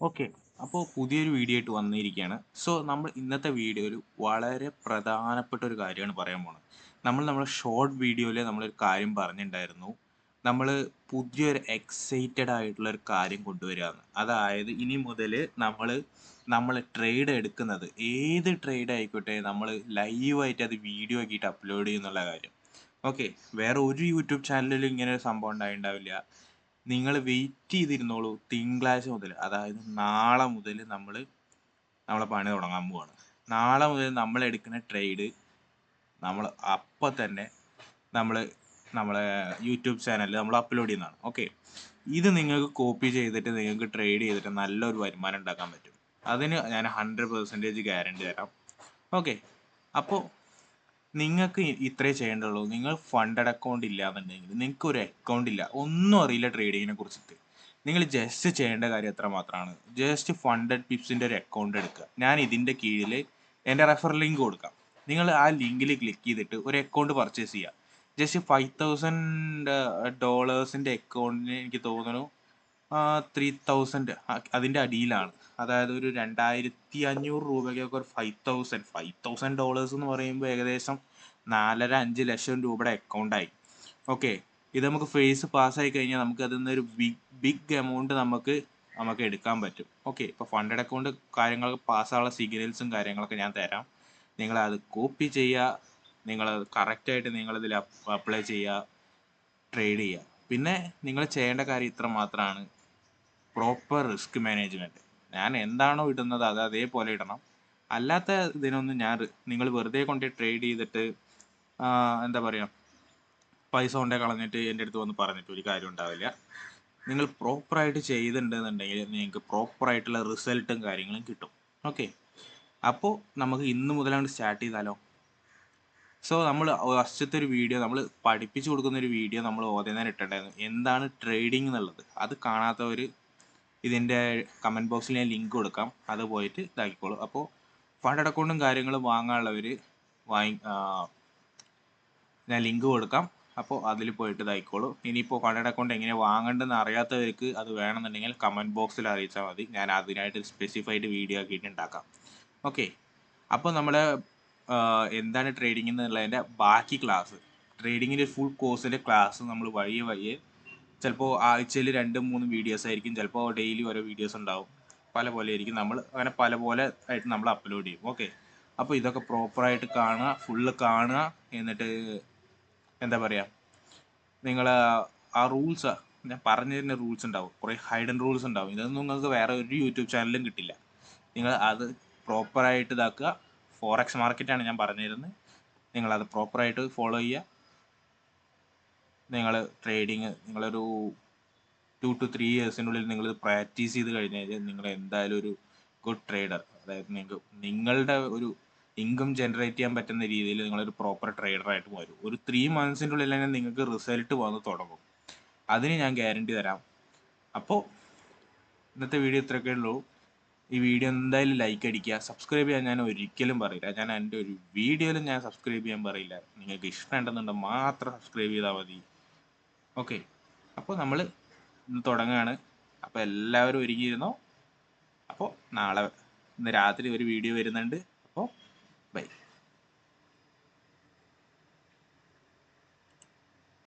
Okay. അപ്പോൾ പുതിയൊരു video ആയിട്ട് വന്നിരിക്കുകയാണ് സോ നമ്മൾ ഇന്നത്തെ വീഡിയോയിൽ വളരെ പ്രധാനപ്പെട്ട ഒരു കാര്യമാണ് പറയാൻ പോണത്. നമ്മൾ നമ്മുടെ ഷോർട്ട് വീഡിയോയിൽ നമ്മളൊരു കാര്യം പറഞ്ഞിട്ടുണ്ടായിരുന്നു നമ്മൾ പുതിയൊരു എക്സൈറ്റഡ് ആയിട്ടുള്ള ഒരു കാര്യം കൊണ്ടുവരികയാണ് അതായത് ഇനി മുതൽ നമ്മൾ നമ്മൾ ട്രേഡ് എടുക്കുന്നത് ഏത് ട്രേഡ് ആയിക്കോട്ടെ നമ്മൾ ലൈവായിട്ട് അത് വീഡിയോ ആക്കിയിട്ട് അപ്ലോഡ് ചെയ്യുന്നുള്ള കാര്യം. ഓക്കെ. വേറെ ഒരു യൂട്യൂബ് ചാനലിലും ഇങ്ങനെ ഒരു സംഭവം ഉണ്ടായിണ്ടാവില്ല. നിങ്ങൾ വെയിറ്റ് ചെയ്തിരുന്നോളൂ തിങ്കളാഴ്ച മുതൽ. അതായത് നാളെ മുതൽ നമ്മൾ നമ്മളെ പണി തുടങ്ങാൻ പോവാണ്. നാളെ മുതൽ നമ്മൾ എടുക്കുന്ന ട്രേഡ് നമ്മൾ അപ്പം തന്നെ നമ്മൾ നമ്മളെ യൂട്യൂബ് ചാനലിൽ നമ്മൾ അപ്ലോഡ് ചെയ്യുന്നതാണ്. ഓക്കെ ഇത് നിങ്ങൾക്ക് കോപ്പി ചെയ്തിട്ട് നിങ്ങൾക്ക് ട്രേഡ് ചെയ്തിട്ട് നല്ലൊരു വരുമാനം ഉണ്ടാക്കാൻ പറ്റും. അതിന് ഞാൻ ഹൺഡ്രഡ് പെർസെന്റേജ് ഗ്യാരണ്ടി തരാം. ഓക്കെ അപ്പോൾ നിങ്ങൾക്ക് ഇത്രേ ചെയ്യേണ്ടുള്ളൂ. നിങ്ങൾ ഫണ്ടഡ് അക്കൗണ്ട് ഇല്ല എന്നുണ്ടെങ്കിൽ നിങ്ങൾക്ക് ഒരു അക്കൗണ്ട് ഇല്ല. ഒന്നും അറിയില്ല ട്രേഡിങ്ങിനെ കുറിച്ചിട്ട്. നിങ്ങൾ ജസ്റ്റ് ചെയ്യേണ്ട കാര്യം എത്ര മാത്രമാണ്. ജസ്റ്റ് ഫണ്ടഡ് പിപ്സിന്റെ ഒരു അക്കൗണ്ട് എടുക്കുക. ഞാൻ ഇതിന്റെ കീഴിൽ എന്റെ റെഫർ ലിങ്ക് കൊടുക്കാം. നിങ്ങൾ ആ ലിങ്കിൽ ക്ലിക്ക് ചെയ്തിട്ട് ഒരു അക്കൗണ്ട് പർച്ചേസ് ചെയ്യുക. ജസ്റ്റ് ഫൈവ് തൗസൻഡ് ഡോളേഴ്സിന്റെ അക്കൗണ്ടിന് എനിക്ക് തോന്നുന്നു ത്രീ തൗസൻഡ് അതിന്റെ അടിയിലാണ്. അതായത് ഒരു രണ്ടായിരത്തി അഞ്ഞൂറ് രൂപയ്ക്കൊക്കെ ഒരു five thousand five thousand dollars എന്ന് പറയുമ്പോൾ ഏകദേശം നാലര അഞ്ച് ലക്ഷം രൂപയുടെ അക്കൗണ്ടായി ഓക്കെ ഇത് നമുക്ക് ഫേസ് പാസ്സായി കഴിഞ്ഞാൽ നമുക്ക് അതിൽ നിന്നൊരു ബിഗ് ബിഗ് എമൗണ്ട് നമുക്ക് നമുക്ക് എടുക്കാൻ പറ്റും. ഓക്കെ ഇപ്പോൾ ഫണ്ടഡ് അക്കൗണ്ട് കാര്യങ്ങളൊക്കെ പാസ്സാനുള്ള സിഗ്നൽസും കാര്യങ്ങളൊക്കെ ഞാൻ തരാം. നിങ്ങളത് കോപ്പി ചെയ്യുക നിങ്ങൾ കറക്റ്റായിട്ട് നിങ്ങളിതിൽ അപ്ലൈ ചെയ്യുക ട്രേഡ് ചെയ്യുക പിന്നെ നിങ്ങൾ ചെയ്യേണ്ട കാര്യം ഇത്ര മാത്രമാണ് പ്രോപ്പർ റിസ്ക് മാനേജ്മെന്റ് ഞാൻ എന്താണോ ഇടുന്നത് അത് അതേപോലെ ഇടണം. അല്ലാത്ത ഇതിനൊന്നും ഞാൻ നിങ്ങൾ വെറുതെ കൊണ്ട് ട്രേഡ് ചെയ്തിട്ട് എന്താ പറയുക പൈസ കൊണ്ടേ കളഞ്ഞിട്ട് എന്റെ അടുത്ത് വന്ന് പറഞ്ഞിട്ട് ഒരു കാര്യം ഉണ്ടാവില്ല. നിങ്ങൾ പ്രോപ്പറായിട്ട് ചെയ്തിട്ടുണ്ടെന്നുണ്ടെങ്കിൽ നിങ്ങൾക്ക് പ്രോപ്പറായിട്ടുള്ള റിസൾട്ടും കാര്യങ്ങളും കിട്ടും. ഓക്കെ അപ്പോൾ നമുക്ക് ഇന്ന് മുതലാണ് സ്റ്റാർട്ട് ചെയ്താലോ? സോ നമ്മൾ ഫസ്റ്റത്തെ ഒരു വീഡിയോ നമ്മൾ പഠിപ്പിച്ചു കൊടുക്കുന്ന ഒരു വീഡിയോ നമ്മൾ ഓതേ നേരം ഇട്ടിട്ടുണ്ടായിരുന്നു എന്താണ് ട്രേഡിംഗ് എന്നുള്ളത്? അത് കാണാത്തവർ ഇതിന്റെ കമന്റ് ബോക്സിൽ ഞാൻ ലിങ്ക് കൊടുക്കാം. അത് പോയിട്ട് ഇതാക്കിക്കോളൂ. അപ്പോൾ ഫണ്ട് അക്കൗണ്ടും കാര്യങ്ങളും വാങ്ങാനുള്ളവർ വാങ്ങി ഞാൻ ലിങ്ക് കൊടുക്കാം. അപ്പോൾ അതിൽ പോയിട്ട് ഇതായിക്കോളൂ ഇനിയിപ്പോൾ ഫണ്ട് അക്കൗണ്ട് എങ്ങനെ വാങ്ങേണ്ടതെന്ന് അറിയാത്തവർക്ക് അത് വേണമെന്നുണ്ടെങ്കിൽ കമന്റ് ബോക്സിൽ അറിയിച്ചാൽ മതി. ഞാൻ അതിനായിട്ട് സ്പെസിഫൈഡ് വീഡിയോ ആക്കിയിട്ട് ഉണ്ടാക്കാം. ഓക്കെ അപ്പോൾ നമ്മൾ എന്താണ് ട്രേഡിംഗ് എന്നുള്ളതിന്റെ ബാക്കി ക്ലാസ് ട്രേഡിങ്ങിന്റെ ഫുൾ കോഴ്സിന്റെ ക്ലാസ് നമ്മൾ വഴിയെ വഴിയെ ചിലപ്പോൾ ആഴ്ചയിൽ രണ്ട് മൂന്ന് വീഡിയോസ് ആയിരിക്കും. ചിലപ്പോൾ ഡെയിലി ഓരോ വീഡിയോസ് ഉണ്ടാവും. പല പോലെ ആയിരിക്കും. നമ്മൾ അങ്ങനെ പല പോലെ ആയിട്ട് നമ്മൾ അപ്ലോഡ് ചെയ്യും. ഓക്കെ അപ്പോൾ ഇതൊക്കെ പ്രോപ്പറായിട്ട് കാണുക ഫുള്ള് കാണുക എന്നിട്ട് എന്താ പറയുക നിങ്ങൾ ആ റൂൾസ് ഞാൻ പറഞ്ഞു തരുന്ന റൂൾസ് ഉണ്ടാവും. കുറേ ഹൈഡൻ റൂൾസ് ഉണ്ടാവും. ഇതൊന്നും നിങ്ങൾക്ക് വേറെ ഒരു യൂട്യൂബ് ചാനലും കിട്ടില്ല. നിങ്ങൾ അത് പ്രോപ്പറായിട്ട് ഇതാക്കുക. ഫോറക്സ് മാർക്കറ്റാണ് ഞാൻ പറഞ്ഞു തരുന്നത്. നിങ്ങളത് പ്രോപ്പറായിട്ട് ഫോളോ ചെയ്യുക. നിങ്ങൾ ട്രേഡിങ് നിങ്ങളൊരു ടു ടു ത്രീ ഇയേഴ്സിനുള്ളിൽ നിങ്ങൾ പ്രാക്ടീസ് ചെയ്ത് കഴിഞ്ഞാൽ നിങ്ങൾ എന്തായാലും ഒരു ഗുഡ് ട്രേഡർ അതായത് നിങ്ങൾക്ക് നിങ്ങളുടെ ഒരു ഇൻകം ജനറേറ്റ് ചെയ്യാൻ പറ്റുന്ന രീതിയിൽ നിങ്ങളൊരു പ്രോപ്പർ ട്രേഡറായിട്ട് വരും ഒരു ത്രീ മന്ത്സിന്റെ ഉള്ളിൽ തന്നെ നിങ്ങൾക്ക് റിസൾട്ട് വന്ന് തുടങ്ങും. അതിന് ഞാൻ ഗ്യാരണ്ടി തരാം. അപ്പോൾ ഇന്നത്തെ വീഡിയോ ഇത്രയൊക്കെ ഉള്ളൂ. ഈ വീഡിയോ എന്തായാലും ലൈക്ക് അടിക്കുക. സബ്സ്ക്രൈബ് ചെയ്യാൻ ഞാൻ ഒരിക്കലും പറയില്ല. ഞാൻ എന്റെ ഒരു വീഡിയോയിലും ഞാൻ സബ്സ്ക്രൈബ് ചെയ്യാൻ പറയില്ല. നിങ്ങൾക്ക് ഇഷ്ടമുണ്ടെന്നുണ്ടെങ്കിൽ മാത്രം സബ്സ്ക്രൈബ് ചെയ്താൽ മതി. ഓക്കെ. അപ്പോൾ നമ്മൾ തുടങ്ങുകയാണ് അപ്പോൾ എല്ലാവരും ഒരുങ്ങിയിരുന്നോ? അപ്പോൾ നാളെ ഇന്ന് രാത്രി ഒരു വീഡിയോ വരുന്നുണ്ട്.